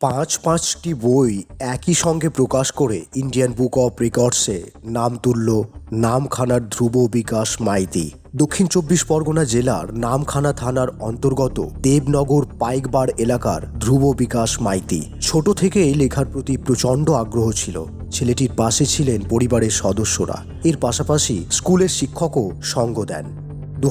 পাঁচ পাঁচটি বই একই সঙ্গে প্রকাশ করে ইন্ডিয়ান বুক অফ রেকর্ডসে নাম তুলল নামখানার ধ্রুব বিকাশ মাইতি। দক্ষিণ চব্বিশ পরগনা জেলার নামখানা থানার অন্তর্গত দেবনগর পাইকবার এলাকার ধ্রুব বিকাশ মাইতি। ছোট থেকেই লেখার প্রতি প্রচণ্ড আগ্রহ ছিল। ছেলেটির পাশে ছিলেন পরিবারের সদস্যরা। এর পাশাপাশি স্কুলের শিক্ষকও সঙ্গ দেন। দু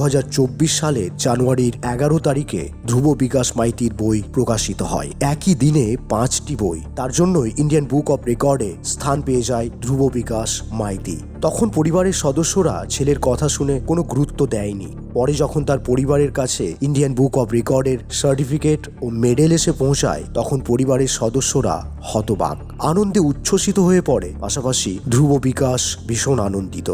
সালের জানুয়ারির এগারো তারিখে ধ্রুব বিকাশ মাইতির বই প্রকাশিত হয়। একই দিনে পাঁচটি বই। তার জন্যই ইন্ডিয়ান বুক অফ রেকর্ডে স্থান পেয়ে যায় ধ্রুব বিকাশ মাইতি। তখন পরিবারের সদস্যরা ছেলের কথা শুনে কোনো গুরুত্ব দেয়নি। পরে যখন তার পরিবারের কাছে ইন্ডিয়ান বুক অফ রেকর্ডের সার্টিফিকেট ও মেডেল এসে পৌঁছায়, তখন পরিবারের সদস্যরা হতবাক। আনন্দে উচ্ছ্বসিত হয়ে পড়ে। পাশাপাশি ধ্রুব বিকাশ ভীষণ আনন্দিত।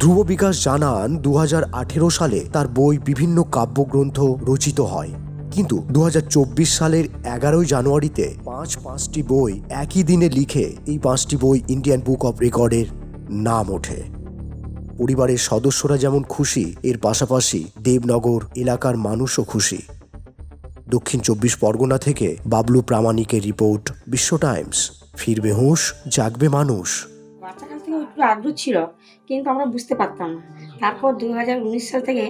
ধ্রুব বিকাশ জানান দু হাজার আঠেরো সালে তার বই বিভিন্ন কাব্যগ্রন্থ রচিত হয়। কিন্তু দু হাজার চব্বিশ সালের এগারোই জানুয়ারিতে পাঁচ পাঁচটি বই একই দিনে লিখে এই পাঁচটি বই ইন্ডিয়ান বুক অফ রেকর্ডের নাম ওঠে। পরিবারের সদস্যরা যেমন খুশি, এর পাশাপাশি দেবনগর এলাকার মানুষও খুশি। দক্ষিণ চব্বিশ পরগনা থেকে বাবলু প্রামাণিকের রিপোর্ট, বিশ্ব টাইমস। ফিরবে হুঁশ, জাগবে মানুষ। একটু আগ্রহ ছিল কিন্তু আমরা বুঝতে পারতাম না। তারপর দু হাজার উনিশ সাল থেকে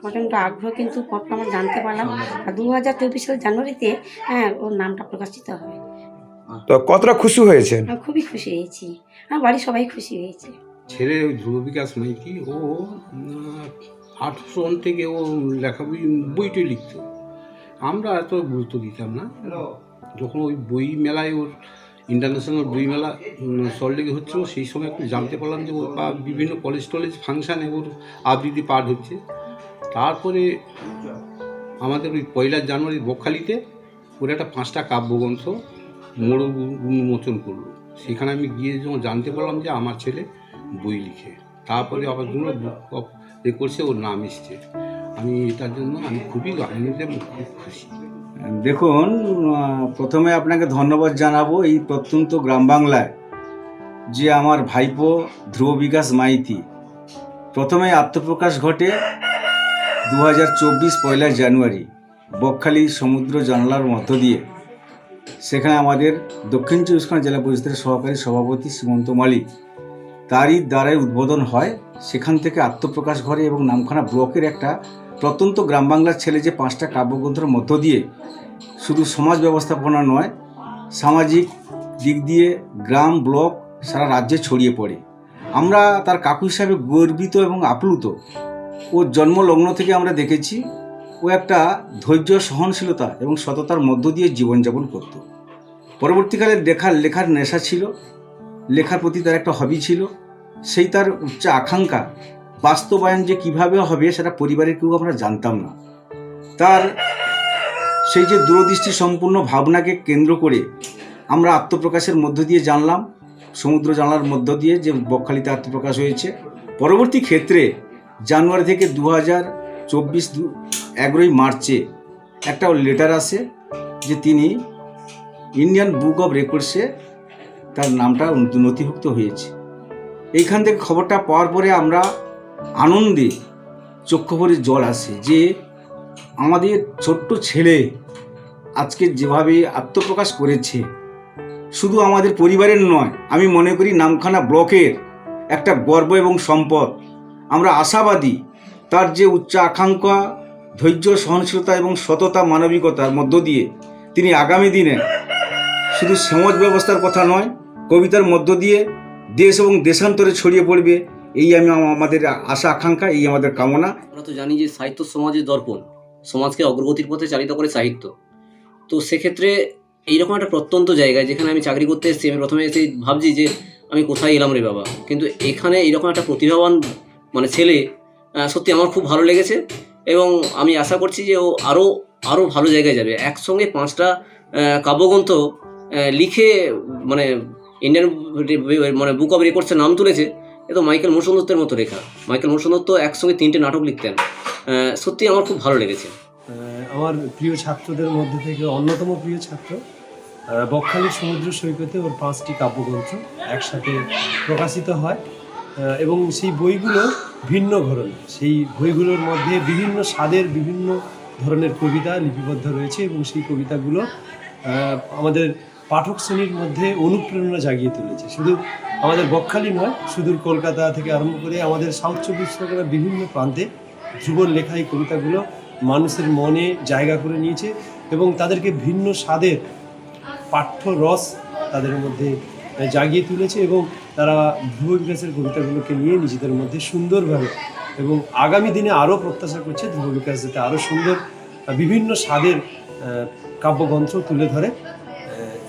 প্রচণ্ড আগ্রহ কিন্তু পরপর আমরা জানতে পারলাম আর দু হাজার চব্বিশ সাল জানুয়ারিতে হ্যাঁ ওর নামটা প্রকাশিত হবে। তো কতটা খুশি হয়েছে খুবই খুশি হয়েছি। আমার বাড়ির সবাই খুশি হয়েছে। ছেলে ওই ধ্রুব বিকাশ মাইতি ও আট সন থেকে ও লেখা বই বইটই লিখতো। আমরা এত গুরুত্ব দিতাম না। যখন ওই বই মেলায় ওর ইন্টারন্যাশনাল বই মেলা সল্টলেকে হচ্ছিল। সেই সময় একটু জানতে পারলাম যে ওর বিভিন্ন কলেজ টলেজ ফাংশানে ওর আবৃত্তি পাঠ হচ্ছে। তারপরে আমাদের ওই পয়লা জানুয়ারি বকখালিতে ওর একটা পাঁচটা কাব্যগ্রন্থ মোড় উন্মোচন করল। সেখানে আমি গিয়ে যখন জানতে পারলাম যে আমার ছেলে বই লিখে, তারপরে আবার জন্য বুক অফ রেকর্ডসে ওর নাম এসছে। আমি এটার জন্য আমি খুবই আনন্দিত খুব খুশি। দেখুন প্রথমে আপনাকে ধন্যবাদ জানাব এই প্রত্যন্ত গ্রাম বাংলায় যে আমার ভাইপো ধ্রুব বিকাশ মাইতি। প্রথমে আত্মপ্রকাশ ঘটে দু হাজার চব্বিশ পয়লা জানুয়ারি, বকখালি সমুদ্র জানলার মধ্য দিয়ে। সেখানে আমাদের দক্ষিণ চব্বিশ পরগনা জেলা পরিষদের সহকারী সভাপতি সীমন্ত মালিক। তারই দ্বারাই উদ্বোধন হয়, সেখান থেকে আত্মপ্রকাশ ঘটে এবং নামখানা ব্লকের একটা প্রত্যন্ত গ্রাম বাংলার ছেলে যে পাঁচটা কাব্যগ্রন্থের মধ্য দিয়ে শুধু সমাজ ব্যবস্থাপনা নয়, সামাজিক দিক দিয়ে গ্রাম, ব্লক, সারা রাজ্যে ছড়িয়ে পড়ে। আমরা তার কাকু হিসাবে গর্বিত এবং আপ্লুত। ওর জন্মলগ্ন থেকে আমরা দেখেছি, ও একটা ধৈর্য, সহনশীলতা এবং সততার মধ্য দিয়ে জীবনযাপন করত। পরবর্তীকালে লেখার লেখার নেশা ছিল, লেখার প্রতি তার একটা হবি ছিল। সেই তার উচ্চ আকাঙ্ক্ষা বাস্তবায়ন যে কীভাবে হবে সেটা পরিবারের কেউ আমরা জানতাম না। তার সেই যে দূরদৃষ্টি সম্পূর্ণ ভাবনাকে কেন্দ্র করে আমরা আত্মপ্রকাশের মধ্য দিয়ে জানলাম, সমুদ্র জানলার মধ্য দিয়ে যে বকখালিতে আত্মপ্রকাশ হয়েছে। পরবর্তী ক্ষেত্রে জানুয়ারি থেকে দু হাজার চব্বিশ দু এগারোই মার্চে একটা লেটার আসে যে তিনি ইন্ডিয়ান বুক অফ রেকর্ডসে তার নামটা নথিভুক্ত হয়েছে। এইখান থেকে খবরটা পাওয়ার পরে আমরা আনন্দে চক্ষু ভরে জল আসে যে আমাদের ছোট্ট ছেলে আজকে যেভাবে আত্মপ্রকাশ করেছে, শুধু আমাদের পরিবারের নয়, আমি মনে করি নামখানা ব্লকের একটা গর্ব এবং সম্পদ। আমরা আশাবাদী তার যে উচ্চ আকাঙ্ক্ষা, ধৈর্য, সহনশীলতা এবং সততা, মানবিকতার মধ্য দিয়ে তিনি আগামী দিনে শুধু সমাজ ব্যবস্থার কথা নয়, কবিতার মধ্য দিয়ে দেশ এবং দেশান্তরে ছড়িয়ে পড়বে এই আমি আমাদের আশা, আকাঙ্ক্ষা, এই আমাদের কামনা। আমরা তো জানি যে সাহিত্য সমাজের দর্পণ, সমাজকে অগ্রগতির পথে চালিত করে সাহিত্য। তো সেক্ষেত্রে এইরকম একটা প্রত্যন্ত জায়গায় যেখানে আমি চাকরি করতে এসেছি, আমি প্রথমে এসে ভাবছি যে আমি কোথায় এলাম রে বাবা? কিন্তু এখানে এইরকম একটা প্রতিভাবান মানে ছেলে সত্যি আমার খুব ভালো লেগেছে এবং আমি আশা করছি যে ও আরও আরও ভালো জায়গায় যাবে। একসঙ্গে পাঁচটা কাব্যগ্রন্থ লিখে মানে ইন্ডিয়ান মানে বুক অফ রেকর্ডসের নাম তুলেছে। এ তো মাইকেল মোশন দত্তের মতো লেখা মাইকেল মোশন দত্ত একসঙ্গে তিনটে নাটক লিখতেন। সত্যি আমার খুব ভালো লেগেছে। আমার প্রিয় ছাত্রদের মধ্যে থেকে অন্যতম প্রিয় ছাত্র বকখালি সমুদ্র সৈকতে ওর পাঁচটি কাব্যগ্রন্থ একসাথে প্রকাশিত হয় এবং সেই বইগুলো ভিন্ন ধরনের, সেই বইগুলোর মধ্যে বিভিন্ন স্বাদের বিভিন্ন ধরনের কবিতা লিপিবদ্ধ রয়েছে এবং সেই কবিতাগুলো আমাদের পাঠক শ্রেণির মধ্যে অনুপ্রেরণা জাগিয়ে তুলেছে। শুধু আমাদের বকখালি নয়, সুদূর কলকাতা থেকে আরম্ভ করে আমাদের সাউথ চব্বিশ পরগনার বিভিন্ন প্রান্তে ধ্রুবর লেখা এই কবিতাগুলো মানুষের মনে জায়গা করে নিয়েছে এবং তাদেরকে ভিন্ন স্বাদের পাঠ্য রস তাদের মধ্যে জাগিয়ে তুলেছে এবং তারা ধ্রুব বিকাশের কবিতাগুলোকে নিয়ে নিজেদের মধ্যে সুন্দরভাবে এবং আগামী দিনে আরও প্রত্যাশা করছে ধ্রুব বিকাশ যাতে আরও সুন্দর, বিভিন্ন স্বাদের কাব্যগ্রন্থ তুলে ধরে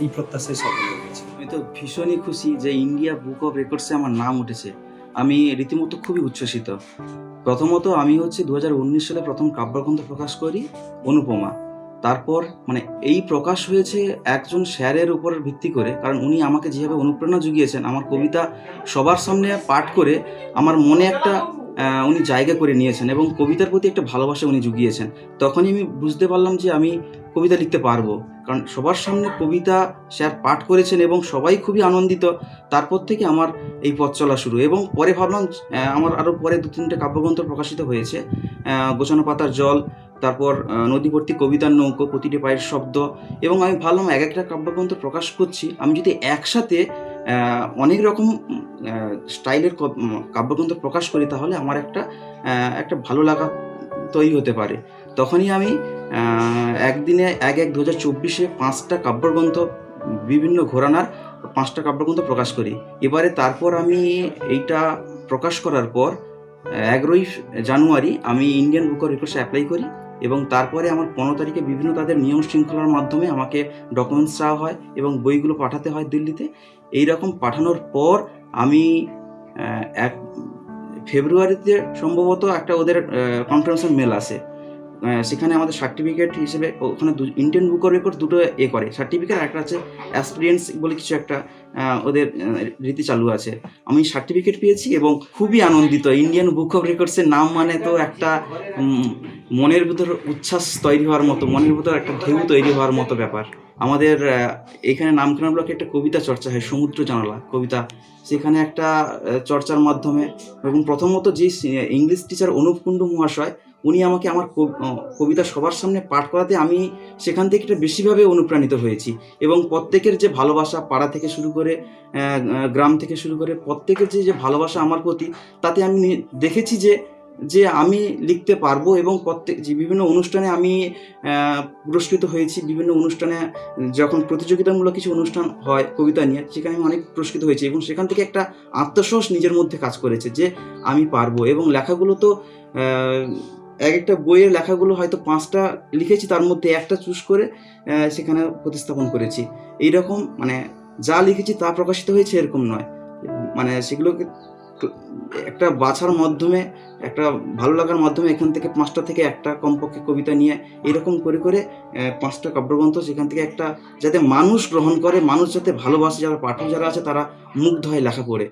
এই প্রত্যাশায় সফল আমি তো ভীষণই খুশি যে ইন্ডিয়া বুক অফ রেকর্ডসে আমার নাম উঠেছে। আমি রীতিমতো খুবই উচ্ছ্বসিত। প্রথমত আমি হচ্ছে দু হাজার উনিশ সালে প্রথম কাব্যগ্রন্থ প্রকাশ করি, অনুপমা। তারপর মানে এই প্রকাশ হয়েছে একজন স্যারের উপর ভিত্তি করে, কারণ উনি আমাকে যেভাবে অনুপ্রেরণা জুগিয়েছেন, আমার কবিতা সবার সামনে পাঠ করে আমার মনে একটা উনি জায়গা করে নিয়েছেন এবং কবিতার প্রতি একটা ভালোবাসা উনি জুগিয়েছেন। তখনই আমি বুঝতে পারলাম যে আমি কবিতা লিখতে পারব। কারণ সবার সামনে কবিতা স্যার পাঠ করেছেন এবং সবাই খুবই আনন্দিত। তারপর থেকে আমার এই পথ চলা শুরু এবং পরে ভাবলাম আমার আরও পরে দু তিনটে কাব্যগ্রন্থ প্রকাশিত হয়েছে। গোছানো পাতার জল, তারপর নদীবর্তী কবিতার নৌকো, প্রতিটি পায়ের শব্দ এবং আমি ভাবলাম এক একটা কাব্যগ্রন্থ প্রকাশ করছি। আমি যদি একসাথে অনেক রকম স্টাইলের কাব্যগ্রন্থ প্রকাশ করি তাহলে আমার একটা একটা ভালো লাগা তৈরি হতে পারে। তখনই আমি একদিনে এক এক দু হাজার চব্বিশে পাঁচটা কাব্যগ্রন্থ, বিভিন্ন ঘোরানার পাঁচটা কাব্যগ্রন্থ প্রকাশ করি। এবারে তারপর আমি এইটা প্রকাশ করার পর এগারোই জানুয়ারি আমি ইন্ডিয়ান বুক অফ রেকর্ডসে অ্যাপ্লাই করি। এবং তারপরে আমার পনেরো তারিখে বিভিন্ন তাদের নিয়ম শৃঙ্খলার মাধ্যমে আমাকে ডকুমেন্টস চাওয়া হয় এবং বইগুলো পাঠাতে হয় দিল্লিতে। এই রকম পাঠানোর পর আমি এক ফেব্রুয়ারিতে সম্ভবত একটা ওদের কনফারেন্সের মেল আহ, সেখানে আমাদের সার্টিফিকেট হিসেবে ওখানে ইন্ডিয়ান বুক অফ রেকর্ড দুটো এ করে। সার্টিফিকেট একটা আছে অ্যাক্সপিরিয়েন্স বলে কিছু একটা ওদের রীতি চালু আছে। আমি সার্টিফিকেট পেয়েছি এবং খুবই আনন্দিত। ইন্ডিয়ান বুক অফ রেকর্ডসের নাম মানে তো একটা মনের ভিতর উচ্ছ্বাস তৈরি হওয়ার মতো, মনের ভিতর একটা ঢেউ তৈরি হওয়ার মতো ব্যাপার। আমাদের এখানে নামখানা ব্লকে একটা কবিতা চর্চা হয়, সমুদ্র জানালা কবিতা। সেখানে একটা চর্চার মাধ্যমে এবং প্রথমত যে ইংলিশ টিচার অনুপ কুণ্ডু মহাশয় উনি আমাকে আমার কব- কবিতা সবার সামনে পাঠ করাতে আমি সেখান থেকে একটা বেশিভাবে অনুপ্রাণিত হয়েছি। এবং প্রত্যেকের যে ভালোবাসা পাড়া থেকে শুরু করে গ্রাম থেকে শুরু করে প্রত্যেকের যে যে ভালোবাসা আমার প্রতি, তাতে আমি দেখেছি যে যে আমি লিখতে পারব এবং প্রত্যেক, যে বিভিন্ন অনুষ্ঠানে আমি পুরস্কৃত হয়েছি। বিভিন্ন অনুষ্ঠানে যখন প্রতিযোগিতামূলক কিছু অনুষ্ঠান হয় কবিতা নিয়ে, সেখানে আমি অনেক পুরস্কৃত হয়েছি এবং সেখান থেকে একটা আত্মসাহস নিজের মধ্যে কাজ করেছে যে আমি পারব এবং লেখাগুলো তো এক একটা বইয়ের লেখাগুলো হয়তো পাঁচটা লিখেছি, তার মধ্যে একটা চুজ করে সেখানে প্রতিস্থাপন করেছি। এইরকম মানে যা লিখেছি তা প্রকাশিত হয়েছে এরকম নয়। মানে সেগুলোকে একটা বাছার মাধ্যমে, একটা ভালো লাগার মাধ্যমে এখান থেকে পাঁচটা থেকে একটা কমপক্ষে কবিতা নিয়ে এরকম করে করে পাঁচটা কাব্যগ্রন্থ সেখান থেকে একটা যাতে মানুষ গ্রহণ করে, মানুষ যাতে ভালোবাসে, যারা পাঠক যারা আছে, তারা মুগ্ধ হয় লেখা পড়ে।